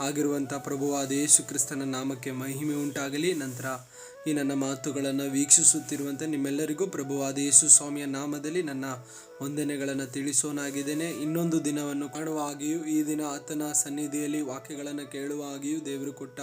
ಆಗಿರುವಂಥ ಪ್ರಭುವಾದ ಯೇಸು ಕ್ರಿಸ್ತನ ನಾಮಕ್ಕೆ ಮಹಿಮೆ ಉಂಟಾಗಲಿ. ನಂತರ ಈ ನನ್ನ ಮಾತುಗಳನ್ನು ವೀಕ್ಷಿಸುತ್ತಿರುವಂಥ ನಿಮ್ಮೆಲ್ಲರಿಗೂ ಪ್ರಭುವಾದ ಯೇಸು ಸ್ವಾಮಿಯ ನಾಮದಲ್ಲಿ ನನ್ನ ವಂದನೆಗಳನ್ನು ತಿಳಿಸೋನಾಗಿದ್ದೇನೆ. ಇನ್ನೊಂದು ದಿನವನ್ನು ಕಾಣುವ ಹಾಗೆಯೂ ಈ ದಿನ ಆತನ ಸನ್ನಿಧಿಯಲ್ಲಿ ವಾಕ್ಯಗಳನ್ನು ಕೇಳುವ ಹಾಗೆಯೂ ದೇವರು ಕೊಟ್ಟ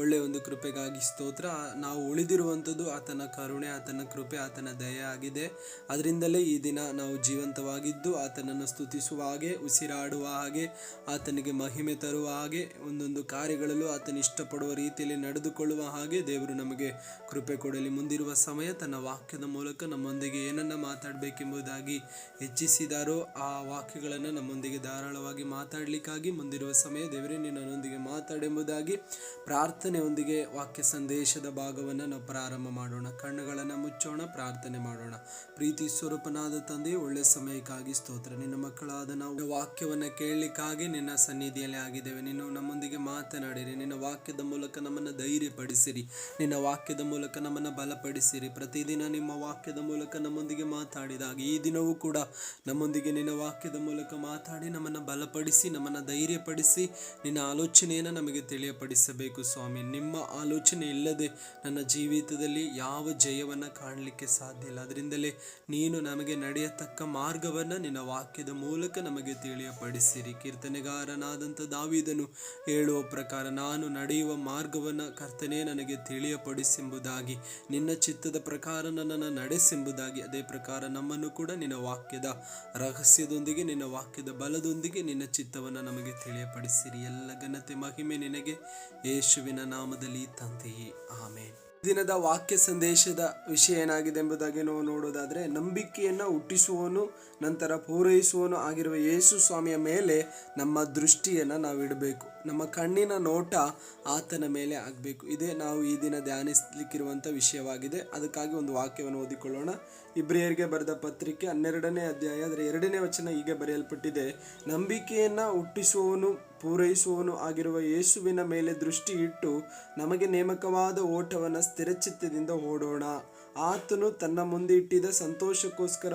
ಒಳ್ಳೆಯ ಒಂದು ಕೃಪೆಗಾಗಿ ಸ್ತೋತ್ರ. ನಾವು ಉಳಿದಿರುವಂಥದ್ದು ಆತನ ಕರುಣೆ, ಆತನ ಕೃಪೆ, ಆತನ ದಯ ಆಗಿದೆ. ಅದರಿಂದಲೇ ಈ ದಿನ ನಾವು ಜೀವಂತವಾಗಿದ್ದು ಆತನನ್ನು ಸ್ತುತಿಸುವ ಹಾಗೆ, ಉಸಿರಾಡುವ ಹಾಗೆ, ಆತನಿಗೆ ಮಹಿಮೆ ತರುವ ಹಾಗೆ, ಒಂದೊಂದು ಕಾರ್ಯಗಳಲ್ಲೂ ಆತನ ಇಷ್ಟಪಡುವ ರೀತಿಯಲ್ಲಿ ನಡೆದುಕೊಳ್ಳುವ ಹಾಗೆ ದೇವರು ನಮಗೆ ಕೃಪೆ ಕೊಡಲಿ. ಮುಂದಿರುವ ಸಮಯ ತನ್ನ ವಾಕ್ಯದ ಮೂಲಕ ನಮ್ಮೊಂದಿಗೆ ಏನನ್ನ ಮಾತಾಡಬೇಕೆಂಬುದಾಗಿ ಹೆಚ್ಚಿಸಿದಾರೋ ಆ ವಾಕ್ಯಗಳನ್ನು ನಮ್ಮೊಂದಿಗೆ ಧಾರಾಳವಾಗಿ ಮಾತಾಡಲಿಕ್ಕಾಗಿ ಮುಂದಿರುವ ಸಮಯ ದೇವರೇ ನೀನು ಮಾತಾಡೆಂಬುದಾಗಿ ಮಾತಾಡೆಂಬುದಾಗಿ ಪ್ರಾರ್ಥನೆಯೊಂದಿಗೆ ವಾಕ್ಯ ಸಂದೇಶದ ಭಾಗವನ್ನು ನಾವು ಪ್ರಾರಂಭ ಮಾಡೋಣ. ಕಣ್ಣುಗಳನ್ನು ಮುಚ್ಚೋಣ, ಪ್ರಾರ್ಥನೆ ಮಾಡೋಣ. ಪ್ರೀತಿ ಸ್ವರೂಪನಾದ ತಂದೆ, ಒಳ್ಳೆ ಸಮಯಕ್ಕಾಗಿ ಸ್ತೋತ್ರ. ನಿನ್ನ ಮಕ್ಕಳಾದ ನಾವು ವಾಕ್ಯವನ್ನು ಕೇಳಲಿಕ್ಕಾಗಿ ನಿನ್ನ ಸನ್ನಿಧಿಯಲ್ಲಿ ಆಗಿದ್ದೇವೆ. ನೀನು ನಮ್ಮೊಂದಿಗೆ ಮಾತನಾಡಿರಿ. ನಿನ್ನ ವಾಕ್ಯದ ಮೂಲಕ ನಮ್ಮನ್ನು ಧೈರ್ಯಪಡಿಸಿರಿ. ನಿನ್ನ ವಾಕ್ಯದ ಮೂಲಕ ನಮ್ಮನ್ನು ಬಲಪಡಿಸಿರಿ. ಪ್ರತಿದಿನ ನಿಮ್ಮ ವಾಕ್ಯದ ಮೂಲಕ ನಮ್ಮೊಂದಿಗೆ ಮಾತಾಡಿದಾಗ ಈ ದಿನವೂ ಕೂಡ ನಮ್ಮೊಂದಿಗೆ ನಿನ್ನ ವಾಕ್ಯದ ಮೂಲಕ ಮಾತಾಡಿ ನಮ್ಮನ್ನು ಬಲಪಡಿಸಿ, ನಮ್ಮನ್ನು ಧೈರ್ಯಪಡಿಸಿ ನಿನ್ನ ಆಲೋಚನೆಯನ್ನು ನಮಗೆ ತಿಳಿಯಪಡಿಸಬೇಕು ಸ್ವಾಮಿ. ನಿಮ್ಮ ಆಲೋಚನೆ ಇಲ್ಲದೆ ನನ್ನ ಜೀವಿತದಲ್ಲಿ ಯಾವ ಜಯವನ್ನು ಕಾಣಲಿಕ್ಕೆ ಸಾಧ್ಯ ಇಲ್ಲ. ಅದರಿಂದಲೇ ನೀನು ನಮಗೆ ನಡೆಯತಕ್ಕ ಮಾರ್ಗವನ್ನು ನಿನ್ನ ವಾಕ್ಯದ ಮೂಲಕ ನಮಗೆ ತಿಳಿಯಪಡಿಸಿರಿ. ಕೀರ್ತನೆಗಾರನಾದಂಥ ದಾವಿದನು ಹೇಳುವ ಪ್ರಕಾರ ನಾನು ನಡೆಯುವ ಮಾರ್ಗವನ್ನು ಕರ್ತನೇ ನನಗೆ ತಿಳಿಯಪಡಿಸೆಂಬುದಾಗಿ, ನಿನ್ನ ಚಿತ್ತದ ಪ್ರಕಾರ ನನ್ನನ್ನು ನಡೆಸೆಂಬುದಾಗಿ, ಅದೇ ಪ್ರಕಾರ ನಮ್ಮನ್ನು ಕೂಡ ನಿನ್ನ ವಾಕ್ಯದ ರಹಸ್ಯದೊಂದಿಗೆ, ನಿನ್ನ ವಾಕ್ಯದ ಬಲದೊಂದಿಗೆ ನಿನ್ನ ಚಿತ್ತವನ್ನು ನಮಗೆ ತಿಳಿಯಪಡಿಸಿರಿ. ಎಲ್ಲ ಘನತೆ ಮಹಿಮೆ ನಿನಗೆ. ಯೇಸುವಿನ ನಾಮದಲ್ಲಿ ತಂದೆಯೇ. ಆಮೇನ್. ದಿನದ ವಾಕ್ಯ ಸಂದೇಶದ ವಿಷಯ ಏನಾಗಿದೆ ಎಂಬುದಾಗಿ ನಾವು ನೋಡೋದಾದರೆ, ನಂಬಿಕೆಯನ್ನು ಹುಟ್ಟಿಸುವನು ನಂತರ ಪೂರೈಸುವನು ಆಗಿರುವ ಯೇಸು ಸ್ವಾಮಿಯ ಮೇಲೆ ನಮ್ಮ ದೃಷ್ಟಿಯನ್ನು ನಾವು ಇಡಬೇಕು ನಮ್ಮ ಕಣ್ಣಿನ ನೋಟ ಆತನ ಮೇಲೆ ಆಗಬೇಕು. ಇದೇ ನಾವು ಈ ದಿನ ಧ್ಯಾನಿಸಲಿಕ್ಕಿರುವಂಥ ವಿಷಯವಾಗಿದೆ. ಅದಕ್ಕಾಗಿ ಒಂದು ವಾಕ್ಯವನ್ನು ಓದಿಕೊಳ್ಳೋಣ. ಇಬ್ರಿಯರಿಗೆ ಬರೆದ ಪತ್ರಿಕೆ ಹನ್ನೆರಡನೇ ಅಧ್ಯಾಯ, ಅದರ ಎರಡನೇ ವಚನ ಹೀಗೆ ಬರೆಯಲ್ಪಟ್ಟಿದೆ. ನಂಬಿಕೆಯನ್ನು ಹುಟ್ಟಿಸುವವನು ಪೂರೈಸುವವನು ಆಗಿರುವ ಯೇಸುವಿನ ಮೇಲೆ ದೃಷ್ಟಿ ಇಟ್ಟು ನಮಗೆ ನೇಮಕವಾದ ಓಟವನ್ನು ಸ್ಥಿರಚಿತ್ತದಿಂದ ಓಡೋಣ. ಆತನು ತನ್ನ ಮುಂದೆ ಇಟ್ಟಿದ್ದ ಸಂತೋಷಕ್ಕೋಸ್ಕರ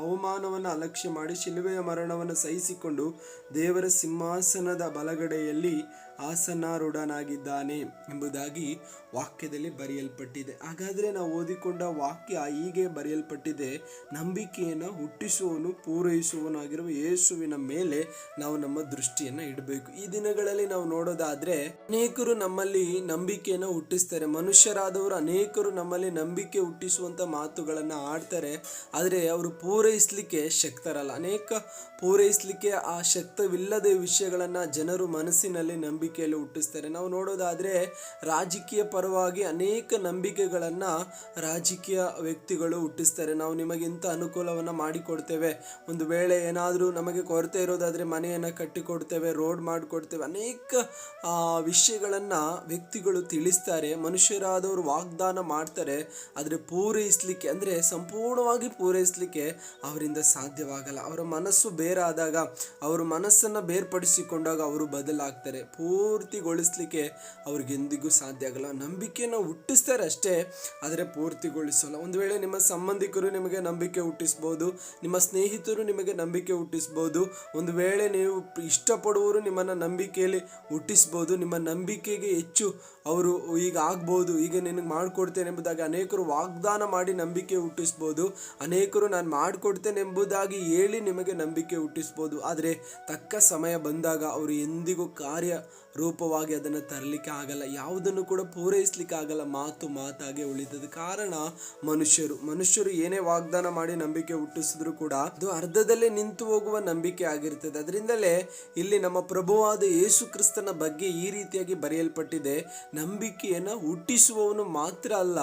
ಅವಮಾನವನ್ನು ಅಲಕ್ಷ್ಯ ಮಾಡಿ ಶಿಲುವೆಯ ಮರಣವನ್ನು ಸಹಿಸಿಕೊಂಡು ದೇವರ ಸಿಂಹಾಸನದ ಬಲಗಡೆಯಲ್ಲಿ ಆಸನಾರೂಢನಾಗಿದ್ದಾನೆ ಎಂಬುದಾಗಿ ವಾಕ್ಯದಲ್ಲಿ ಬರೆಯಲ್ಪಟ್ಟಿದೆ. ಹಾಗಾದರೆ ನಾವು ಓದಿಕೊಂಡ ವಾಕ್ಯ ಹೀಗೆ ಬರೆಯಲ್ಪಟ್ಟಿದೆ, ನಂಬಿಕೆಯನ್ನು ಹುಟ್ಟಿಸುವವನು ಪೂರೈಸುವನಾಗಿರುವ ಯೇಸುವಿನ ಮೇಲೆ ನಾವು ನಮ್ಮ ದೃಷ್ಟಿಯನ್ನು ಇಡಬೇಕು. ಈ ದಿನಗಳಲ್ಲಿ ನಾವು ನೋಡೋದಾದ್ರೆ, ಅನೇಕರು ನಮ್ಮಲ್ಲಿ ನಂಬಿಕೆಯನ್ನು ಹುಟ್ಟಿಸ್ತಾರೆ. ಮನುಷ್ಯರಾದವರು ಅನೇಕರು ನಮ್ಮಲ್ಲಿ ನಂಬಿಕೆ ಹುಟ್ಟಿಸುವಂತ ಮಾತುಗಳನ್ನು ಆಡ್ತಾರೆ. ಆದರೆ ಅವರು ಪೂರೈಸಲಿಕ್ಕೆ ಶಕ್ತರಲ್ಲ. ಅನೇಕ ಪೂರೈಸಲಿಕ್ಕೆ ಆ ಶಕ್ತವಿಲ್ಲದೆ ವಿಷಯಗಳನ್ನು ಜನರು ಮನಸ್ಸಿನಲ್ಲಿ ನಂಬಿಕೆಯಲ್ಲಿ ಹುಟ್ಟಿಸ್ತಾರೆ. ನಾವು ನೋಡೋದಾದ್ರೆ ರಾಜಕೀಯ ಪರವಾಗಿ ಅನೇಕ ನಂಬಿಕೆಗಳನ್ನು ರಾಜಕೀಯ ವ್ಯಕ್ತಿಗಳು ಹುಟ್ಟಿಸ್ತಾರೆ. ನಾವು ನಿಮಗೆ ಇಂಥ ಅನುಕೂಲವನ್ನು ಮಾಡಿಕೊಡ್ತೇವೆ. ಒಂದು ವೇಳೆ ಏನಾದರೂ ನಮಗೆ ಕೊರತೆ ಇರೋದಾದರೆ ಮನೆಯನ್ನು ಕಟ್ಟಿಕೊಡ್ತೇವೆ, ರೋಡ್ ಮಾಡಿಕೊಡ್ತೇವೆ, ಅನೇಕ ವಿಷಯಗಳನ್ನು ವ್ಯಕ್ತಿಗಳು ತಿಳಿಸ್ತಾರೆ. ಮನುಷ್ಯರಾದವರು ವಾಗ್ದಾನ ಮಾಡ್ತಾರೆ. ಆದರೆ ಪೂರೈಸಲಿಕ್ಕೆ, ಅಂದರೆ ಸಂಪೂರ್ಣವಾಗಿ ಪೂರೈಸಲಿಕ್ಕೆ ಅವರಿಂದ ಸಾಧ್ಯವಾಗಲ್ಲ. ಅವರ ಮನಸ್ಸು ಬೇರಾದಾಗ, ಅವರು ಮನಸ್ಸನ್ನು ಬೇರ್ಪಡಿಸಿಕೊಂಡಾಗ ಅವರು ಬದಲಾಗ್ತಾರೆ. ಪೂರ್ತಿಗೊಳಿಸ್ಲಿಕ್ಕೆ ಅವ್ರಿಗೆ ಎಂದಿಗೂ ಸಾಧ್ಯ ಆಗಲ್ಲ. ನಂಬಿಕೆನ ಹುಟ್ಟಿಸ್ತಾರೆ ಅಷ್ಟೇ, ಆದರೆ ಪೂರ್ತಿಗೊಳಿಸೋಲ್ಲ. ಒಂದು ವೇಳೆ ನಿಮ್ಮ ಸಂಬಂಧಿಕರು ನಿಮಗೆ ನಂಬಿಕೆ ಹುಟ್ಟಿಸ್ಬೋದು, ನಿಮ್ಮ ಸ್ನೇಹಿತರು ನಿಮಗೆ ನಂಬಿಕೆ ಹುಟ್ಟಿಸ್ಬೋದು, ಒಂದು ವೇಳೆ ನೀವು ಇಷ್ಟಪಡುವವರು ನಿಮ್ಮನ್ನು ನಂಬಿಕೆಯಲ್ಲಿ ಹುಟ್ಟಿಸ್ಬೋದು, ನಿಮ್ಮ ನಂಬಿಕೆಗೆ ಹೆಚ್ಚು ಅವರು ಈಗ ಆಗ್ಬೋದು, ಈಗ ನಿನಗೆ ಮಾಡಿಕೊಡ್ತೇನೆ ಎಂಬುದಾಗಿ ಅನೇಕರು ವಾಗ್ದಾನ ಮಾಡಿ ನಂಬಿಕೆ ಹುಟ್ಟಿಸ್ಬೋದು, ಅನೇಕರು ನಾನು ಮಾಡಿಕೊಡ್ತೇನೆ ಎಂಬುದಾಗಿ ಹೇಳಿ ನಿಮಗೆ ನಂಬಿಕೆ ಹುಟ್ಟಿಸ್ಬೋದು. ಆದರೆ ತಕ್ಕ ಸಮಯ ಬಂದಾಗ ಅವರು ಎಂದಿಗೂ ಕಾರ್ಯ ರೂಪವಾಗಿ ಅದನ್ನು ತರಲಿಕ್ಕೆ ಆಗಲ್ಲ. ಯಾವುದನ್ನು ಕೂಡ ಪೂರೈಸಲಿಕ್ಕೆ ಆಗಲ್ಲ. ಮಾತು ಮಾತಾಗೆ ಉಳಿತದ ಕಾರಣ ಮನುಷ್ಯರು. ಮನುಷ್ಯರು ಏನೇ ವಾಗ್ದಾನ ಮಾಡಿ ನಂಬಿಕೆ ಹುಟ್ಟಿಸಿದ್ರು ಕೂಡ ಅದು ಅರ್ಧದಲ್ಲೇ ನಿಂತು ಹೋಗುವ ನಂಬಿಕೆ ಆಗಿರ್ತದೆ. ಅದರಿಂದಲೇ ಇಲ್ಲಿ ನಮ್ಮ ಪ್ರಭುವಾದ ಯೇಸು ಕ್ರಿಸ್ತನ ಬಗ್ಗೆ ಈ ರೀತಿಯಾಗಿ ಬರೆಯಲ್ಪಟ್ಟಿದೆ. ನಂಬಿಕೆಯನ್ನು ಹುಟ್ಟಿಸುವವನು ಮಾತ್ರ ಅಲ್ಲ,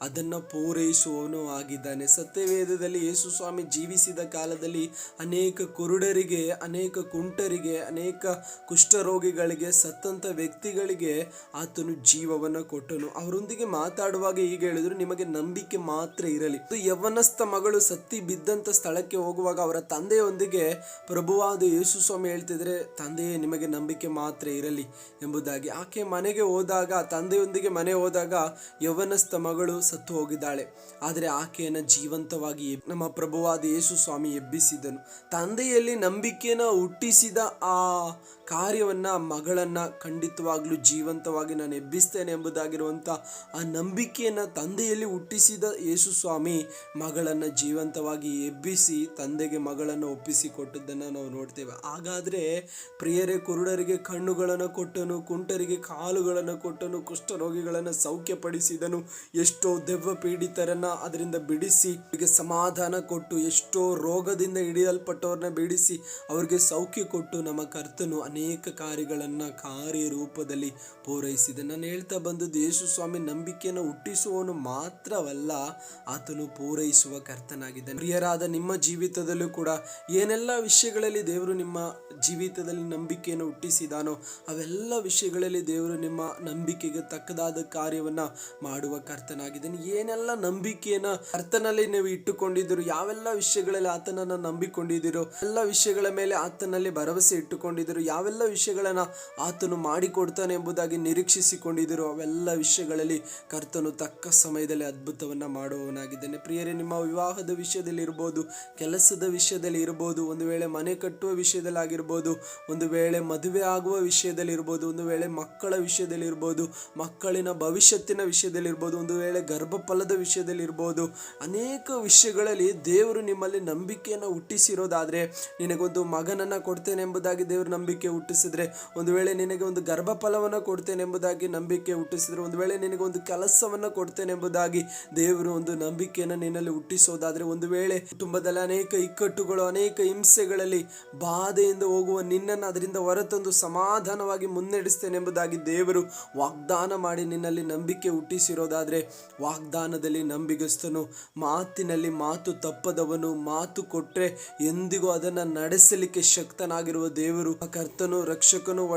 ಅದನ್ನು ಪೂರೈಸುವವನು ಆಗಿದ್ದಾನೆ. ಸತ್ಯವೇದದಲ್ಲಿ ಯೇಸು ಸ್ವಾಮಿ ಜೀವಿಸಿದ ಕಾಲದಲ್ಲಿ ಅನೇಕ ಕುರುಡರಿಗೆ, ಅನೇಕ ಕುಂಟರಿಗೆ, ಅನೇಕ ಕುಷ್ಠರೋಗಿಗಳಿಗೆ ಸತ್ತಂತ ವ್ಯಕ್ತಿಗಳಿಗೆ ಆತನು ಜೀವವನ್ನು ಕೊಟ್ಟನು. ಅವರೊಂದಿಗೆ ಮಾತಾಡುವಾಗ ಈಗ ಹೇಳಿದ್ರು, ನಿಮಗೆ ನಂಬಿಕೆ ಮಾತ್ರ ಇರಲಿ. ಯವನಸ್ಥ ಮಗಳು ಸತ್ತಿ ಬಿದ್ದಂತ ಸ್ಥಳಕ್ಕೆ ಹೋಗುವಾಗ ಅವರ ತಂದೆಯೊಂದಿಗೆ ಪ್ರಭುವಾದ ಯೇಸು ಸ್ವಾಮಿ ಹೇಳ್ತಿದ್ರೆ, ತಂದೆಯೇ, ನಿಮಗೆ ನಂಬಿಕೆ ಮಾತ್ರ ಇರಲಿ ಎಂಬುದಾಗಿ. ಆಕೆ ಮನೆಗೆ ಹೋದಾಗ, ತಂದೆಯೊಂದಿಗೆ ಮನೆ ಹೋದಾಗ ಯವನಸ್ಥ ಮಗಳು ಸತ್ತು ಹೋಗಿದ್ದಾಳೆ. ಆದರೆ ಆಕೆಯನ್ನು ಜೀವಂತವಾಗಿ ನಮ್ಮ ಪ್ರಭುವಾದ ಯೇಸು ಸ್ವಾಮಿ ಎಬ್ಬಿಸಿದನು. ತಂದೆಯಲ್ಲಿ ನಂಬಿಕೆಯನ್ನು ಹುಟ್ಟಿಸಿದ ಆ ಕಾರ್ಯವನ್ನ ಮಗಳನ್ನ ಖಂಡಿತವಾಗ್ಲೂ ಜೀವಂತವಾಗಿ ನಾನು ಎಬ್ಬಿಸ್ತೇನೆ ಎಂಬುದಾಗಿರುವಂಥ ಆ ನಂಬಿಕೆಯನ್ನು ತಂದೆಯಲ್ಲಿ ಹುಟ್ಟಿಸಿದ ಯೇಸು ಸ್ವಾಮಿ ಮಗಳನ್ನು ಜೀವಂತವಾಗಿ ಎಬ್ಬಿಸಿ ತಂದೆಗೆ ಮಗಳನ್ನು ಒಪ್ಪಿಸಿ ಕೊಟ್ಟದ್ದನ್ನು ನಾವು ನೋಡ್ತೇವೆ. ಹಾಗಾದ್ರೆ ಪ್ರಿಯರೇ, ಕುರುಡರಿಗೆ ಕಣ್ಣುಗಳನ್ನು ಕೊಟ್ಟನು, ಕುಂಟರಿಗೆ ಕಾಲುಗಳನ್ನು ಕೊಟ್ಟನು, ಕುಷ್ಠರೋಗಿಗಳನ್ನು ಸೌಖ್ಯಪಡಿಸಿದನು, ಎಷ್ಟೋ ದೆವ್ವ ಪೀಡಿತರನ್ನು ಅದರಿಂದ ಬಿಡಿಸಿ, ಅವರಿಗೆ ಸಮಾಧಾನ ಕೊಟ್ಟು, ಎಷ್ಟೋ ರೋಗದಿಂದ ಹಿಡಿಯಲ್ಪಟ್ಟವ್ರನ್ನ ಬಿಡಿಸಿ, ಅವರಿಗೆ ಸೌಖ್ಯ ಕೊಟ್ಟು ನಮ್ಮ ಕರ್ತನು ಅನೇಕ ಕಾರ್ಯಗಳನ್ನು ಕಾರ್ಯರೂಪದಲ್ಲಿ ಪೂರೈಸಿದೆ. ನಾನು ಹೇಳ್ತಾ ಬಂದದ್ದು ಯೇಸು ಸ್ವಾಮಿ ನಂಬಿಕೆಯನ್ನು ಹುಟ್ಟಿಸುವವನು ಮಾತ್ರವಲ್ಲ, ಆತನು ಪೂರೈಸುವ ಕರ್ತನಾಗಿದ್ದಾನೆ. ಪ್ರಿಯರಾದ ನಿಮ್ಮ ಜೀವಿತದಲ್ಲೂ ಕೂಡ ಏನೆಲ್ಲ ವಿಷಯಗಳಲ್ಲಿ ದೇವರು ನಿಮ್ಮ ಜೀವಿತದಲ್ಲಿ ನಂಬಿಕೆಯನ್ನು ಹುಟ್ಟಿಸಿದಾನೋ, ಅವೆಲ್ಲ ವಿಷಯಗಳಲ್ಲಿ ದೇವರು ನಿಮ್ಮ ನಂಬಿಕೆಗೆ ತಕ್ಕದಾದ ಕಾರ್ಯವನ್ನು ಮಾಡುವ ಕರ್ತನಾಗಿದ್ದಾನೆ. ಏನೆಲ್ಲ ನಂಬಿಕೆಯನ್ನು ಕರ್ತನಲ್ಲಿ ನೀವು ಇಟ್ಟುಕೊಂಡಿದ್ದರು, ಯಾವೆಲ್ಲ ವಿಷಯಗಳಲ್ಲಿ ಆತನನ್ನು ನಂಬಿಕೊಂಡಿದ್ದೀರೋ, ಎಲ್ಲ ವಿಷಯಗಳ ಮೇಲೆ ಆತನಲ್ಲಿ ಭರವಸೆ ಇಟ್ಟುಕೊಂಡಿದ್ದರು, ಯಾವೆಲ್ಲ ವಿಷಯಗಳನ್ನ ಆತನು ಮಾಡಿಕೊಡ್ತಾನೆ ಎಂಬುದಾಗಿ ನಿರೀಕ್ಷಿಸಿಕೊಂಡಿದ್ದರು. ಅವೆಲ್ಲ ವಿಷಯಗಳಲ್ಲಿ ಕರ್ತನು ತಕ್ಕ ಸಮಯದಲ್ಲಿ ಅದ್ಭುತವನ್ನು ಮಾಡುವವನಾಗಿದ್ದಾನೆ. ಪ್ರಿಯರೇ, ನಿಮ್ಮ ವಿವಾಹದ ವಿಷಯದಲ್ಲಿ ಇರ್ಬೋದು, ಕೆಲಸದ ವಿಷಯದಲ್ಲಿ ಇರ್ಬೋದು, ಒಂದು ವೇಳೆ ಮನೆ ಕಟ್ಟುವ ವಿಷಯದಲ್ಲಿ ಆಗಿರ್ಬೋದು, ಒಂದು ವೇಳೆ ಮದುವೆ ಆಗುವ ವಿಷಯದಲ್ಲಿ ಇರ್ಬೋದು, ಒಂದು ವೇಳೆ ಮಕ್ಕಳ ವಿಷಯದಲ್ಲಿ ಇರ್ಬೋದು, ಮಕ್ಕಳಿನ ಭವಿಷ್ಯತ್ತಿನ ವಿಷಯದಲ್ಲಿ ಇರ್ಬೋದು, ಒಂದು ವೇಳೆ ಗರ್ಭಫಲದ ವಿಷಯದಲ್ಲಿ ಇರ್ಬೋದು, ಅನೇಕ ವಿಷಯಗಳಲ್ಲಿ ದೇವರು ನಿಮ್ಮಲ್ಲಿ ನಂಬಿಕೆಯನ್ನು ಹುಟ್ಟಿಸಿರೋದಾದರೆ, ನಿನಗೊಂದು ಮಗನನ್ನು ಕೊಡ್ತೇನೆ ಎಂಬುದಾಗಿ ದೇವರು ನಂಬಿಕೆ ಹುಟ್ಟಿಸಿದ್ರೆ, ಒಂದು ವೇಳೆ ನಿನಗೆ ಒಂದು ಗರ್ಭಫಲವನ್ನು ಕೊಡ್ತೇನೆ ಎಂಬುದಾಗಿ ನಂಬಿಕೆ ಹುಟ್ಟಿಸಿದರು. ಒಂದು ವೇಳೆ ನಿನಗೆ ಒಂದು ಕೆಲಸವನ್ನು ಕೊಡ್ತೇನೆ ಎಂಬುದಾಗಿ ದೇವರು ಒಂದು ನಂಬಿಕೆಯನ್ನು ನಿನ್ನಲ್ಲಿ ಹುಟ್ಟಿಸೋದಾದ್ರೆ, ಒಂದು ವೇಳೆ ಕುಟುಂಬದಲ್ಲಿ ಅನೇಕ ಇಕ್ಕಟ್ಟುಗಳು, ಅನೇಕ ಹಿಂಸೆಗಳಲ್ಲಿ ಬಾಧೆಯಿಂದ ಹೋಗುವ ನಿನ್ನನ್ನು ಅದರಿಂದ ಹೊರತಂದು ಸಮಾಧಾನವಾಗಿ ಮುನ್ನಡೆಸ್ತೇನೆ ಎಂಬುದಾಗಿ ದೇವರು ವಾಗ್ದಾನ ಮಾಡಿ ನಿನ್ನಲ್ಲಿ ನಂಬಿಕೆ ಹುಟ್ಟಿಸಿರೋದಾದ್ರೆ, ವಾಗ್ದಾನದಲ್ಲಿ ನಂಬಿಗಸ್ತನು, ಮಾತಿನಲ್ಲಿ ಮಾತು ತಪ್ಪದವನು, ಮಾತು ಕೊಟ್ಟರೆ ಎಂದಿಗೂ ಅದನ್ನು ನಡೆಸಲಿಕ್ಕೆ ಶಕ್ತನಾಗಿರುವ ದೇವರು, ಕರ್ತನು, ರಕ್ಷಕನು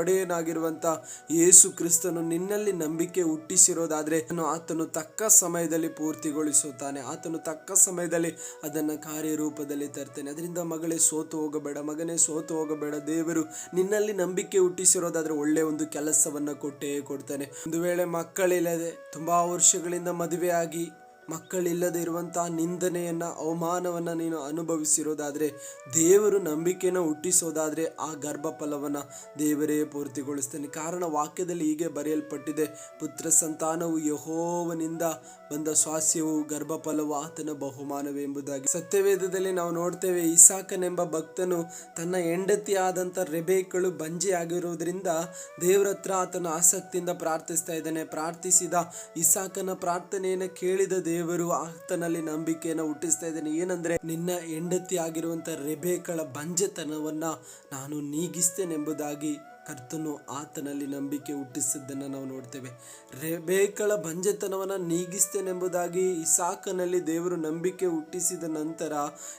ಒಡೆಯನಾಗಿರುವಂತ ಯೇಸು ಕ್ರಿಸ್ತನು ನಿನ್ನಲ್ಲಿ ನಂಬಿಕೆ ಹುಟ್ಟಿಸಿರೋದಾದ್ರೆ ಆತನು ತಕ್ಕ ಸಮಯದಲ್ಲಿ ಪೂರ್ತಿಗೊಳಿಸುತ್ತಾನೆ. ಆತನು ತಕ್ಕ ಸಮಯದಲ್ಲಿ ಅದನ್ನು ಕಾರ್ಯರೂಪದಲ್ಲಿ ತರ್ತೇನೆ. ಅದರಿಂದ ಮಗಳೇ ಸೋತು ಹೋಗಬೇಡ, ಮಗನೇ ಸೋತು ಹೋಗಬೇಡ. ದೇವರು ನಿನ್ನಲ್ಲಿ ನಂಬಿಕೆ ಹುಟ್ಟಿಸಿರೋದಾದ್ರೆ ಒಳ್ಳೆ ಒಂದು ಕೆಲಸವನ್ನ ಕೊಟ್ಟೇ ಕೊಡ್ತಾನೆ. ಒಂದು ವೇಳೆ ಮಕ್ಕಳಿಲ್ಲದೆ ತುಂಬಾ ವರ್ಷಗಳಿಂದ ಮದುವೆಯಾಗಿ ಮಕ್ಕಳಿಲ್ಲದೆ ಇರುವಂತಹ ನಿಂದನೆಯನ್ನು, ಅವಮಾನವನ್ನು ನೀನು ಅನುಭವಿಸಿರೋದಾದರೆ, ದೇವರು ನಂಬಿಕೆಯನ್ನು ಹುಟ್ಟಿಸೋದಾದರೆ ಆ ಗರ್ಭಫಲವನ್ನ ದೇವರೇ ಪೂರ್ತಿಗೊಳಿಸ್ತಾನೆ. ಕಾರಣ ವಾಕ್ಯದಲ್ಲಿ ಹೀಗೆ ಬರೆಯಲ್ಪಟ್ಟಿದೆ, ಪುತ್ರ ಸಂತಾನವು ಯಹೋವನಿಂದ ಬಂದ ಸ್ವಾಸ್ಯವು ಗರ್ಭಫಲವು ಆತನ ಬಹುಮಾನವೆಂಬುದಾಗಿ. ಸತ್ಯವೇದದಲ್ಲಿ ನಾವು ನೋಡ್ತೇವೆ, ಇಸಾಕನೆಂಬ ಭಕ್ತನು ತನ್ನ ಹೆಂಡತಿಯಾದಂಥ ರೆಬೇಕಳು ಬಂಜೆ ಆಗಿರುವುದರಿಂದ ದೇವರ ಹತ್ರ ಆತನು ಆಸಕ್ತಿಯಿಂದ ಪ್ರಾರ್ಥಿಸ್ತಾ ಇದ್ದಾನೆ. ಪ್ರಾರ್ಥಿಸಿದ ಇಸಾಕನ ಪ್ರಾರ್ಥನೆಯನ್ನು ಕೇಳಿದ ದೇವರು ಆತನಲ್ಲಿ ನಂಬಿಕೆಯನ್ನು ಹುಟ್ಟಿಸ್ತಾ ಇದ್ದಾನೆ. ಏನಂದ್ರೆ, ನಿನ್ನ ಹೆಂಡತಿ ಆಗಿರುವಂಥ ರೆಬೇಕಳ ಬಂಜೆತನವನ್ನ ನಾನು ನೀಗಿಸ್ತೇನೆಂಬುದಾಗಿ ಕರ್ತನು ಆತನಲ್ಲಿ ನಂಬಿಕೆ ಹುಟ್ಟಿಸಿದ್ದನ್ನು ನಾವು ನೋಡ್ತೇವೆ. ರೆಬೇಕಳ ಬಂಜೆತನವನ್ನು ನೀಗಿಸ್ತೇನೆಂಬುದಾಗಿ ಇಸಾಕನಲ್ಲಿ ದೇವರು ನಂಬಿಕೆ ಹುಟ್ಟಿಸಿದ ನಂತರ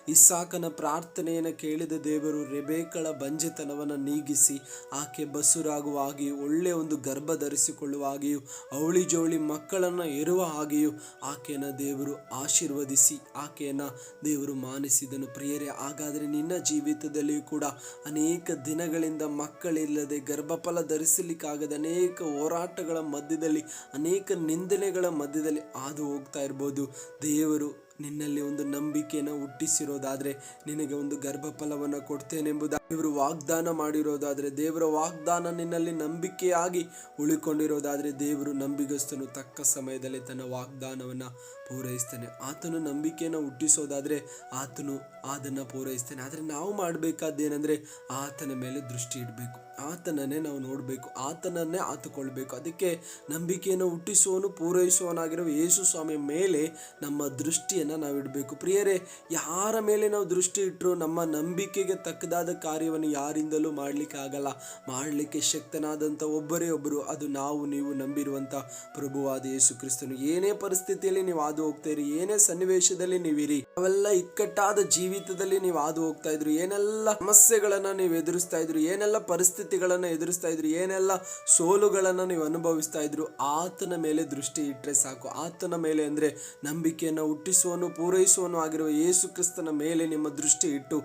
ಇಸಾಕನ ಪ್ರಾರ್ಥನೆಯನ್ನು ಕೇಳಿದ ದೇವರು ರೆಬೇಕಳ ಬಂಜೆತನವನ್ನು ನೀಗಿಸಿ ಆಕೆ ಬಸುರಾಗುವ ಹಾಗೆಯೂ ಒಳ್ಳೆಯ ಒಂದು ಗರ್ಭ ಧರಿಸಿಕೊಳ್ಳುವ ಹಾಗೆಯೂ ಅವಳಿ ಜೋಳಿ ಮಕ್ಕಳನ್ನು ಇರುವ ಹಾಗೆಯೂ ಆಕೆಯನ್ನು ದೇವರು ಆಶೀರ್ವದಿಸಿ ಆಕೆಯನ್ನು ದೇವರು ಮಾನಿಸಿದನು. ಪ್ರಿಯರೇ, ಹಾಗಾದರೆ ನಿನ್ನ ಜೀವಿತದಲ್ಲಿಯೂ ಕೂಡ ಅನೇಕ ದಿನಗಳಿಂದ ಮಕ್ಕಳಿಲ್ಲದೆ ಗರ್ಭಫಲ ಧರಿಸಲಿಕ್ಕಾಗದೆ ಅನೇಕ ಹೋರಾಟಗಳ ಮಧ್ಯದಲ್ಲಿ, ಅನೇಕ ನಿಂದನೆಗಳ ಮಧ್ಯದಲ್ಲಿ ಹಾದು ಹೋಗ್ತಾ ಇರ್ಬೋದು. ದೇವರು ನಿನ್ನಲ್ಲಿ ಒಂದು ನಂಬಿಕೆಯನ್ನು ಹುಟ್ಟಿಸಿರೋದಾದರೆ ನಿನಗೆ ಒಂದು ಗರ್ಭಫಲವನ್ನು ಕೊಡ್ತೇನೆಂಬುದಾಗಿ ಇವರು ವಾಗ್ದಾನ ಮಾಡಿರೋದಾದರೆ, ದೇವರ ವಾಗ್ದಾನ ನಿನ್ನಲ್ಲಿ ನಂಬಿಕೆಯಾಗಿ ಉಳಿಕೊಂಡಿರೋದಾದರೆ ದೇವರು ನಂಬಿಗಸ್ತನು ತಕ್ಕ ಸಮಯದಲ್ಲಿ ತನ್ನ ವಾಗ್ದಾನವನ್ನು ಪೂರೈಸ್ತಾನೆ. ಆತನು ನಂಬಿಕೆಯನ್ನು ಹುಟ್ಟಿಸೋದಾದ್ರೆ ಆತನು ಅದನ್ನು ಪೂರೈಸ್ತಾನೆ. ಆದರೆ ನಾವು ಮಾಡಬೇಕಾದ್ದೇನೆಂದರೆ ಆತನ ಮೇಲೆ ದೃಷ್ಟಿ ಇಡಬೇಕು. ಆತನನ್ನೇ ನಾವು ನೋಡಬೇಕು, ಆತನನ್ನೇ ಆತುಕೊಳ್ಬೇಕು. ಅದಕ್ಕೆ ನಂಬಿಕೆಯನ್ನು ಹುಟ್ಟಿಸುವವನು, ಪೂರೈಸುವವನಾಗಿರುವ ಯೇಸು ಸ್ವಾಮಿ ಮೇಲೆ ನಮ್ಮ ದೃಷ್ಟಿಯನ್ನು ನಾವು ಇಡಬೇಕು. ಪ್ರಿಯರೇ, ಯಾರ ಮೇಲೆ ನಾವು ದೃಷ್ಟಿ ಇಟ್ಟರು ನಮ್ಮ ನಂಬಿಕೆಗೆ ತಕ್ಕದಾದ ಕಾರ್ಯವನ್ನು ಯಾರಿಂದಲೂ ಮಾಡಲಿಕ್ಕೆ ಆಗಲ್ಲ. ಮಾಡಲಿಕ್ಕೆ ಶಕ್ತನಾದಂಥ ಒಬ್ಬರೇ ಒಬ್ಬರು, ಅದು ನಾವು, ನೀವು ನಂಬಿರುವಂಥ ಪ್ರಭುವಾದ ಯೇಸು ಕ್ರಿಸ್ತನು. ಏನೇ ಪರಿಸ್ಥಿತಿಯಲ್ಲಿ ನೀವು ಹಾದು ಇರಿ, ಏನೇ ಸನ್ನಿವೇಶದಲ್ಲಿ ನೀವಿರಿ ಅವೆಲ್ಲ ಇಕ್ಕಟ್ಟಾದ ಜೀವಿತದಲ್ಲಿ ನೀವು ಹಾದು ಹೋಗ್ತಾ ಇದ್ರು, ಏನೆಲ್ಲ ಸಮಸ್ಯೆಗಳನ್ನ ನೀವು ಎದುರಿಸ್ತಾ ಇದ್ರು, ಏನೆಲ್ಲ ಪರಿಸ್ಥಿತಿ ಪರಿಸ್ಥಿತಿಗಳನ್ನು ಎದುರಿಸ್ತಾ ಇದ್ರು, ಏನೆಲ್ಲ ಸೋಲುಗಳನ್ನು ನೀವು ಅನುಭವಿಸ್ತಾ ಇದ್ರು, ಆತನ ಮೇಲೆ ದೃಷ್ಟಿ ಇಟ್ಟರೆ ಸಾಕು. ಆತನ ಮೇಲೆ ಅಂದರೆ ನಂಬಿಕೆಯನ್ನು ಹುಟ್ಟಿಸುವನು, ಪೂರೈಸುವನು ಆಗಿರುವ ಯೇಸು ಕ್ರಿಸ್ತನ ಮೇಲೆ ನಿಮ್ಮ ದೃಷ್ಟಿ ಇಟ್ಟು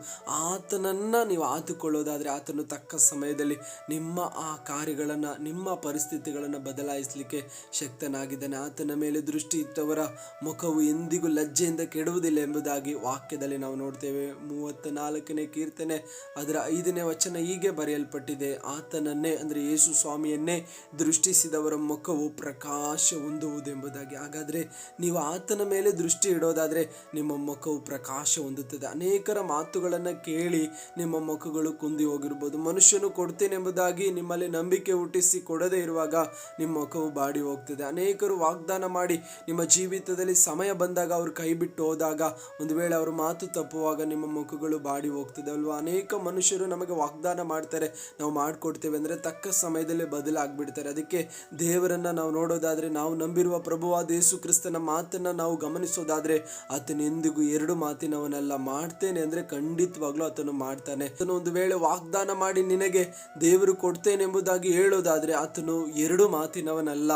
ಆತನನ್ನು ನೀವು ಆತುಕೊಳ್ಳೋದಾದರೆ ಆತನು ತಕ್ಕ ಸಮಯದಲ್ಲಿ ನಿಮ್ಮ ಆ ಕಾರ್ಯಗಳನ್ನು, ನಿಮ್ಮ ಪರಿಸ್ಥಿತಿಗಳನ್ನು ಬದಲಾಯಿಸಲಿಕ್ಕೆ ಶಕ್ತನಾಗಿದ್ದಾನೆ. ಆತನ ಮೇಲೆ ದೃಷ್ಟಿ ಇಟ್ಟವರ ಮುಖವು ಎಂದಿಗೂ ಲಜ್ಜೆಯಿಂದ ಕೆಡುವುದಿಲ್ಲ ಎಂಬುದಾಗಿ ವಾಕ್ಯದಲ್ಲಿ ನಾವು ನೋಡ್ತೇವೆ. ಮೂವತ್ತ ನಾಲ್ಕನೇ ಕೀರ್ತನೆ, ಅದರ ಐದನೇ ವಚನ ಹೀಗೆ ಬರೆಯಲ್ಪಟ್ಟಿದೆ. ಆತನನ್ನೇ, ಅಂದರೆ ಯೇಸು ಸ್ವಾಮಿಯನ್ನೇ ದೃಷ್ಟಿಸಿದವರ ಮುಖವು ಪ್ರಕಾಶ ಹೊಂದುವುದೆಂಬುದಾಗಿ. ಹಾಗಾದರೆ ನೀವು ಆತನ ಮೇಲೆ ದೃಷ್ಟಿ ಇಡೋದಾದರೆ ನಿಮ್ಮ ಮುಖವು ಪ್ರಕಾಶ ಹೊಂದುತ್ತದೆ. ಅನೇಕರ ಮಾತುಗಳನ್ನು ಕೇಳಿ ನಿಮ್ಮ ಮುಖಗಳು ಕುಂದಿ ಹೋಗಿರ್ಬೋದು. ಮನುಷ್ಯನು ಕೊಡ್ತೇನೆಂಬುದಾಗಿ ನಿಮ್ಮಲ್ಲಿ ನಂಬಿಕೆ ಹುಟ್ಟಿಸಿ ಕೊಡದೇ ಇರುವಾಗ ನಿಮ್ಮ ಮುಖವು ಬಾಡಿ ಹೋಗ್ತದೆ. ಅನೇಕರು ವಾಗ್ದಾನ ಮಾಡಿ ನಿಮ್ಮ ಜೀವಿತದಲ್ಲಿ ಸಮಯ ಬಂದಾಗ ಅವರು ಕೈ ಬಿಟ್ಟು ಹೋದಾಗ ಒಂದು ವೇಳೆ ಅವರು ಮಾತು ತಪ್ಪುವಾಗ ನಿಮ್ಮ ಮುಖಗಳು ಬಾಡಿ ಹೋಗ್ತದೆ ಅಲ್ವಾ? ಅನೇಕ ಮನುಷ್ಯರು ನಮಗೆ ವಾಗ್ದಾನ ಮಾಡ್ತಾರೆ. ನಾವು ಮಾಡಿಕೊಡ್ತೇವೆ ಅಂದರೆ ತಕ್ಕ ಸಮಯದಲ್ಲೇ ಬದಲಾಗ್ಬಿಡ್ತಾರೆ. ಅದಕ್ಕೆ ದೇವರನ್ನು ನಾವು ನೋಡೋದಾದರೆ ನಾವು ನಂಬಿರುವ ಪ್ರಭುವಾದ ಯೇಸು ಕ್ರಿಸ್ತನ ಮಾತನ್ನು ನಾವು ಗಮನಿಸೋದಾದರೆ ಆತನ ಎಂದಿಗೂ ಎರಡು ಮಾತಿನವನ್ನೆಲ್ಲ ಮಾಡ್ತೇನೆ ಅಂದರೆ ಖಂಡಿತವಾಗ್ಲೂ ಆತನು ಮಾಡ್ತಾನೆ. ಆತನು ಒಂದು ವೇಳೆ ವಾಗ್ದಾನ ಮಾಡಿ ನಿನಗೆ ದೇವರು ಕೊಡ್ತೇನೆ ಎಂಬುದಾಗಿ ಹೇಳೋದಾದರೆ ಆತನು ಎರಡು ಮಾತಿನವನಲ್ಲ.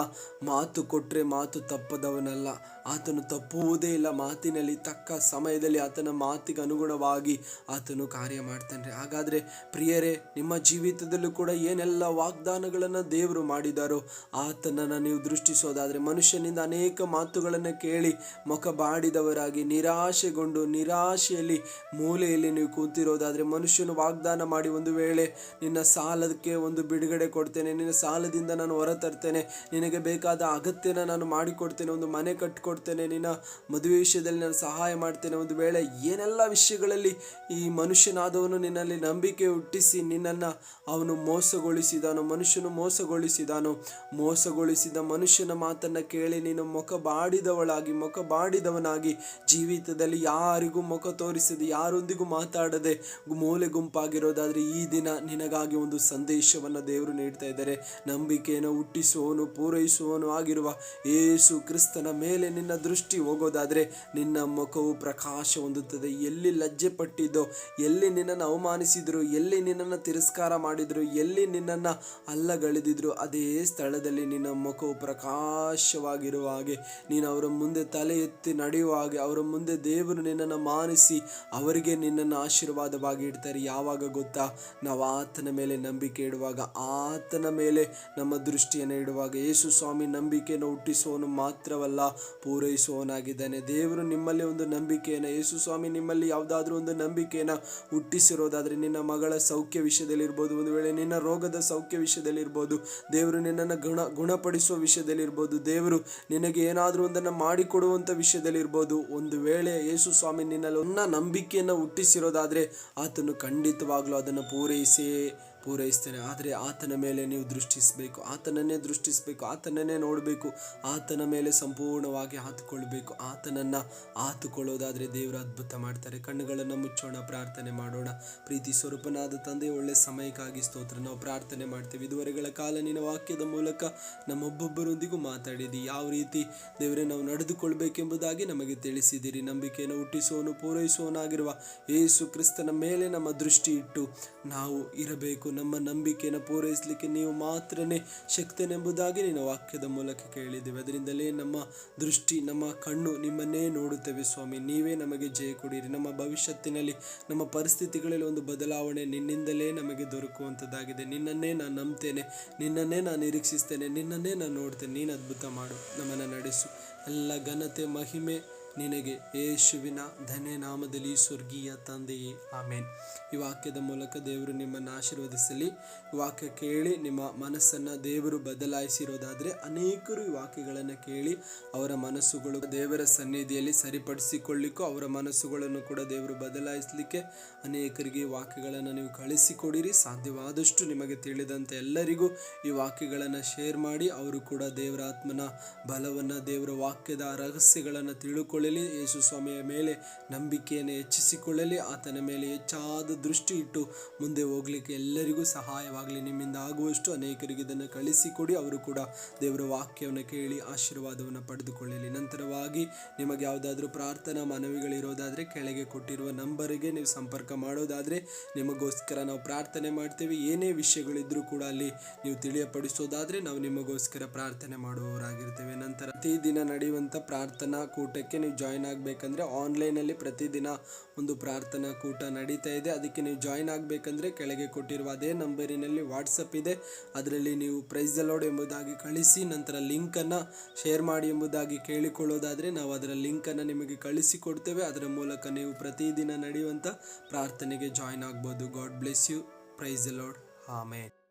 ಮಾತು ಕೊಟ್ಟರೆ ಮಾತು ತಪ್ಪದವನಲ್ಲ. ಆತನು ತಪ್ಪುವುದೇ ಇಲ್ಲ. ಮಾತಿನಲ್ಲಿ ತಕ್ಕ ಸಮಯದಲ್ಲಿ ಆತನ ಮಾತಿಗೆ ಅನುಗುಣವಾಗಿ ಆತನು ಕಾರ್ಯ ಮಾಡ್ತಾನೆ. ಹಾಗಾದರೆ ಪ್ರಿಯರೇ, ನಿಮ್ಮ ಜೀವಿತದಲ್ಲೂ ಕೂಡ ಏನೆಲ್ಲ ವಾಗ್ದಾನಗಳನ್ನು ದೇವರು ಮಾಡಿದಾರೋ ಆತನನ್ನು ನೀವು ದೃಷ್ಟಿಸೋದಾದರೆ ಮನುಷ್ಯನಿಂದ ಅನೇಕ ಮಾತುಗಳನ್ನು ಕೇಳಿ ಮುಖ ಬಾಡಿದವರಾಗಿ ನಿರಾಶೆಗೊಂಡು ನಿರಾಶೆಯಲ್ಲಿ ಮೂಲೆಯಲ್ಲಿ ನೀವು ಕೂತಿರೋದಾದರೆ ಮನುಷ್ಯನು ವಾಗ್ದಾನ ಮಾಡಿ ಒಂದು ವೇಳೆ ನಿನ್ನ ಸಾಲಕ್ಕೆ ಒಂದು ಬಿಡುಗಡೆ ಕೊಡ್ತೇನೆ, ನಿನ್ನ ಸಾಲದಿಂದ ನಾನು ಹೊರತರ್ತೇನೆ ನಿನಗೆ ಬೇಕಾದ ಅಗತ್ಯನ ನಾನು ಮಾಡಿಕೊಡ್ತೇನೆ, ಒಂದು ಮನೆ ಕಟ್ಟಿಕೊಡ್ತೇನೆ ನಿನ್ನ ಮದುವೆ ವಿಷಯದಲ್ಲಿ ನಾನು ಸಹಾಯ ಮಾಡ್ತೇನೆ. ಒಂದು ವೇಳೆ ಏನೆಲ್ಲ ವಿಷಯಗಳಲ್ಲಿ ಈ ಮನುಷ್ಯನಾದವನು ನಿನ್ನಲ್ಲಿ ನಂಬಿಕೆ ಹುಟ್ಟಿಸಿ ನಿನ್ನನ್ನು ಅವನು ಮೋಸಗೊಳಿಸಿದಾನೋ, ಮನುಷ್ಯನು ಮೋಸಗೊಳಿಸಿದಾನೋ, ಮೋಸಗೊಳಿಸಿದ ಮನುಷ್ಯನ ಮಾತನ್ನು ಕೇಳಿ ನೀನು ಮುಖ ಬಾಡಿದವಳಾಗಿ, ಮುಖ ಬಾಡಿದವನಾಗಿ ಜೀವಿತದಲ್ಲಿ ಯಾರಿಗೂ ಮುಖ ತೋರಿಸದೆ, ಯಾರೊಂದಿಗೂ ಮಾತಾಡದೆ ಮೂಲೆ ಗುಂಪಾಗಿರೋದಾದರೆ ಈ ದಿನ ನಿನಗಾಗಿ ಒಂದು ಸಂದೇಶವನ್ನು ದೇವರು ನೀಡ್ತಾ ಇದ್ದಾರೆ. ನಂಬಿಕೆಯನ್ನು ಹುಟ್ಟಿಸುವವನು, ಪೂರೈಸುವವನು ಆಗಿರುವ ಏಸು ಕ್ರಿಸ್ತನ ಮೇಲೆ ನಿನ್ನ ದೃಷ್ಟಿ ಹೋಗೋದಾದ್ರೆ ನಿನ್ನ ಮುಖವು ಪ್ರಕಾಶ ಹೊಂದುತ್ತದೆ. ಎಲ್ಲಿ ಲಜ್ಜೆ ಪಟ್ಟಿದ್ದೋ, ಎಲ್ಲಿ ನಿನ್ನನ್ನು ಅವಮಾನಿಸಿದ್ರು, ಎಲ್ಲಿ ನಿನ್ನನ್ನು ತಿರಸ್ಕಾರ ಮಾಡಿದ್ರು, ಎಲ್ಲಿ ನಿನ್ನನ್ನು ಅಲ್ಲಗಳೆದಿದ್ರು, ಅದೇ ಸ್ಥಳದಲ್ಲಿ ನಿನ್ನ ಮುಖವು ಪ್ರಕಾಶವಾಗಿರುವ ಹಾಗೆ ನೀನು ಅವರ ಮುಂದೆ ತಲೆ ಎತ್ತಿ ನಡೆಯುವ ಹಾಗೆ ಅವರ ಮುಂದೆ ದೇವರು ನಿನ್ನನ್ನು ಮಾನಿಸಿ ಅವರಿಗೆ ನಿನ್ನನ್ನು ಆಶೀರ್ವಾದವಾಗಿ ಇಡ್ತಾರೆ. ಯಾವಾಗ ಗೊತ್ತಾ? ನಾವು ಆತನ ಮೇಲೆ ನಂಬಿಕೆ ಇಡುವಾಗ, ಆತನ ಮೇಲೆ ನಮ್ಮ ದೃಷ್ಟಿಯನ್ನು ಇಡುವಾಗ. ಯೇಸು ಸ್ವಾಮಿ ನಂಬಿಕೆಯನ್ನು ಹುಟ್ಟಿಸುವನು ಮಾತ್ರವಲ್ಲ ಪೂರೈಸುವವನಾಗಿದ್ದಾನೆ. ದೇವರು ನಿಮ್ಮಲ್ಲಿ ಒಂದು ನಂಬಿಕೆಯನ್ನು, ಯೇಸು ಸ್ವಾಮಿ ನಿಮ್ಮಲ್ಲಿ ಯಾವುದಾದ್ರೂ ಒಂದು ನಂಬಿಕೆಯನ್ನು ಹುಟ್ಟಿಸಿರೋದಾದರೆ ನಿನ್ನ ಮಗಳ ಸೌಖ್ಯ ವಿಷಯದಲ್ಲಿರ್ಬೋದು, ಒಂದು ವೇಳೆ ನಿನ್ನ ರೋಗದ ಸೌಖ್ಯ ವಿಷಯದಲ್ಲಿರ್ಬೋದು, ದೇವರು ನಿನ್ನನ್ನು ಗುಣ, ಗುಣಪಡಿಸುವ ವಿಷಯದಲ್ಲಿರ್ಬೋದು, ದೇವರು ನಿನಗೆ ಏನಾದರೂ ಒಂದನ್ನು ಮಾಡಿಕೊಡುವಂಥ ವಿಷಯದಲ್ಲಿರ್ಬೋದು, ಒಂದು ವೇಳೆ ಯೇಸು ಸ್ವಾಮಿ ನಿನ್ನಲ್ಲಿ ನಂಬಿಕೆಯನ್ನು ಹುಟ್ಟಿಸಿರೋದಾದರೆ ಆತನು ಖಂಡಿತವಾಗ್ಲೂ ಅದನ್ನು ಪೂರೈಸೇ ಪೂರೈಸ್ತಾನೆ ಆದರೆ ಆತನ ಮೇಲೆ ನೀವು ದೃಷ್ಟಿಸಬೇಕು. ಆತನನ್ನೇ ದೃಷ್ಟಿಸಬೇಕು. ಆತನನ್ನೇ ನೋಡಬೇಕು. ಆತನ ಮೇಲೆ ಸಂಪೂರ್ಣವಾಗಿ ಆತುಕೊಳ್ಬೇಕು. ಆತನನ್ನು ಆತುಕೊಳ್ಳೋದಾದರೆ ದೇವರು ಅದ್ಭುತ ಮಾಡ್ತಾರೆ. ಕಣ್ಣುಗಳನ್ನು ಮುಚ್ಚೋಣ, ಪ್ರಾರ್ಥನೆ ಮಾಡೋಣ. ಪ್ರೀತಿ ಸ್ವರೂಪನಾದ ತಂದೆ, ಒಳ್ಳೆ ಸಮಯಕ್ಕಾಗಿ ಸ್ತೋತ್ರ. ನಾವು ಪ್ರಾರ್ಥನೆ ಮಾಡ್ತೇವೆ. ಇದುವರೆಗಳ ಕಾಲ ನಿನ್ನ ವಾಕ್ಯದ ಮೂಲಕ ನಮ್ಮೊಬ್ಬೊಬ್ಬರೊಂದಿಗೂ ಮಾತಾಡಿದಿ. ಯಾವ ರೀತಿ ದೇವರೇ ನಾವು ನಡೆದುಕೊಳ್ಬೇಕೆಂಬುದಾಗಿ ನಮಗೆ ತಿಳಿಸಿದಿರಿ. ನಂಬಿಕೆಯನ್ನು ಹುಟ್ಟಿಸೋನು ಪೂರೈಸುವವನಾಗಿರುವ ಯೇಸು ಕ್ರಿಸ್ತನ ಮೇಲೆ ನಮ್ಮ ದೃಷ್ಟಿ ಇಟ್ಟು ನಾವು ಇರಬೇಕು. ನಮ್ಮ ನಂಬಿಕೆಯನ್ನು ಪೂರೈಸಲಿಕ್ಕೆ ನೀವು ಮಾತ್ರನೇ ಶಕ್ತನೆಂಬುದಾಗಿ ನಿನ್ನ ವಾಕ್ಯದ ಮೂಲಕ ಕೇಳಿದ್ದೇವೆ. ಅದರಿಂದಲೇ ನಮ್ಮ ದೃಷ್ಟಿ, ನಮ್ಮ ಕಣ್ಣು ನಿಮ್ಮನ್ನೇ ನೋಡುತ್ತೇವೆ ಸ್ವಾಮಿ. ನೀವೇ ನಮಗೆ ಜಯ ಕೊಡಿರಿ. ನಮ್ಮ ಭವಿಷ್ಯತ್ತಿನಲ್ಲಿ, ನಮ್ಮ ಪರಿಸ್ಥಿತಿಗಳಲ್ಲಿ ಒಂದು ಬದಲಾವಣೆ ನಿನ್ನಿಂದಲೇ ನಮಗೆ ದೊರಕುವಂಥದ್ದಾಗಿದೆ. ನಿನ್ನನ್ನೇ ನಾನು ನಂಬ್ತೇನೆ. ನಿನ್ನನ್ನೇ ನಾನು ನಿರೀಕ್ಷಿಸ್ತೇನೆ. ನಿನ್ನನ್ನೇ ನಾನು ನೋಡ್ತೇನೆ. ನೀನು ಅದ್ಭುತ ಮಾಡು. ನಮ್ಮನ್ನು ನಡೆಸು. ಎಲ್ಲ ಘನತೆ, ಮಹಿಮೆ ನಿನಗೆ ಯೇಸುವಿನ ಧನ್ಯ ನಾಮದಲ್ಲಿ ಸ್ವರ್ಗೀಯ ತಂದೆಯೇ. ಆಮೇನ್. ಈ ವಾಕ್ಯದ ಮೂಲಕ ದೇವರು ನಿಮ್ಮನ್ನು ಆಶೀರ್ವದಿಸಲಿ. ವಾಕ್ಯ ಕೇಳಿ ನಿಮ್ಮ ಮನಸ್ಸನ್ನು ದೇವರು ಬದಲಾಯಿಸಿರೋದಾದರೆ ಅನೇಕರು ಈ ವಾಕ್ಯಗಳನ್ನು ಕೇಳಿ ಅವರ ಮನಸ್ಸುಗಳು ದೇವರ ಸನ್ನಿಧಿಯಲ್ಲಿ ಸರಿಪಡಿಸಿಕೊಳ್ಳಿಕ್ಕೂ ಅವರ ಮನಸ್ಸುಗಳನ್ನು ಕೂಡ ದೇವರು ಬದಲಾಯಿಸಲಿಕ್ಕೆ ಅನೇಕರಿಗೆ ವಾಕ್ಯಗಳನ್ನು ನೀವು ಕಳಿಸಿಕೊಡಿರಿ. ಸಾಧ್ಯವಾದಷ್ಟು ನಿಮಗೆ ತಿಳಿದಂತೆ ಎಲ್ಲರಿಗೂ ಈ ವಾಕ್ಯಗಳನ್ನು ಶೇರ್ ಮಾಡಿ. ಅವರು ಕೂಡ ದೇವರಾತ್ಮನ ಬಲವನ್ನು, ದೇವರ ವಾಕ್ಯದ ರಹಸ್ಯಗಳನ್ನು ತಿಳುಕೊಳ್ಳಿ. ಪಡೆದುಕೊಳ್ಳಲಿ ಯೇಸು ಸ್ವಾಮಿಯ ಮೇಲೆ ನಂಬಿಕೆಯನ್ನು ಹೆಚ್ಚಿಸಿಕೊಳ್ಳಲಿ. ಆತನ ಮೇಲೆ ಹೆಚ್ಚಾದ ದೃಷ್ಟಿ ಇಟ್ಟು ಮುಂದೆ ಹೋಗಲಿಕ್ಕೆ ಎಲ್ಲರಿಗೂ ಸಹಾಯವಾಗಲಿ. ನಿಮ್ಮಿಂದ ಆಗುವಷ್ಟು ಅನೇಕರಿಗೆ ಇದನ್ನು ಕಳಿಸಿಕೊಡಿ. ಅವರು ಕೂಡ ದೇವರ ವಾಕ್ಯವನ್ನು ಕೇಳಿ ಆಶೀರ್ವಾದವನ್ನು ಪಡೆದುಕೊಳ್ಳಲಿ. ನಂತರವಾಗಿ ನಿಮಗೆ ಯಾವುದಾದ್ರೂ ಪ್ರಾರ್ಥನಾ ಮನವಿಗಳಿರೋದಾದರೆ ಕೆಳಗೆ ಕೊಟ್ಟಿರುವ ನಂಬರಿಗೆ ನೀವು ಸಂಪರ್ಕ ಮಾಡೋದಾದರೆ ನಿಮಗೋಸ್ಕರ ನಾವು ಪ್ರಾರ್ಥನೆ ಮಾಡ್ತೇವೆ. ಏನೇ ವಿಷಯಗಳಿದ್ರೂ ಕೂಡ ಅಲ್ಲಿ ನೀವು ತಿಳಿಯಪಡಿಸೋದಾದರೆ ನಾವು ನಿಮಗೋಸ್ಕರ ಪ್ರಾರ್ಥನೆ ಮಾಡುವವರಾಗಿರ್ತೇವೆ. ನಂತರ ಪ್ರತಿದಿನ ನಡೆಯುವಂಥ ಪ್ರಾರ್ಥನಾ ಕೂಟಕ್ಕೆ ಜಾಯ್ನ್ ಆಗಬೇಕಂದ್ರೆ ಆನ್ಲೈನಲ್ಲಿ ಪ್ರತಿದಿನ ಒಂದು ಪ್ರಾರ್ಥನಾ ಕೂಟ ನಡೀತಾ ಇದೆ. ಅದಕ್ಕೆ ನೀವು ಜಾಯ್ನ್ ಆಗಬೇಕಂದ್ರೆ ಕೆಳಗೆ ಕೊಟ್ಟಿರುವ ಅದೇ ನಂಬರಿನಲ್ಲಿ ವಾಟ್ಸಪ್ ಇದೆ. ಅದರಲ್ಲಿ ನೀವು ಪ್ರೈಸ್ ಅಲೋಡ್ ಎಂಬುದಾಗಿ ಕಳಿಸಿ, ನಂತರ ಲಿಂಕನ್ನು ಶೇರ್ ಮಾಡಿ ಎಂಬುದಾಗಿ ಕೇಳಿಕೊಳ್ಳೋದಾದರೆ ನಾವು ಅದರ ಲಿಂಕನ್ನು ನಿಮಗೆ ಕಳಿಸಿಕೊಡ್ತೇವೆ ಅದರ ಮೂಲಕ ನೀವು ಪ್ರತಿದಿನ ನಡೆಯುವಂಥ ಪ್ರಾರ್ಥನೆಗೆ ಜಾಯ್ನ್ ಆಗ್ಬೋದು. God bless you praise the Lord ಆಮೇಲೆ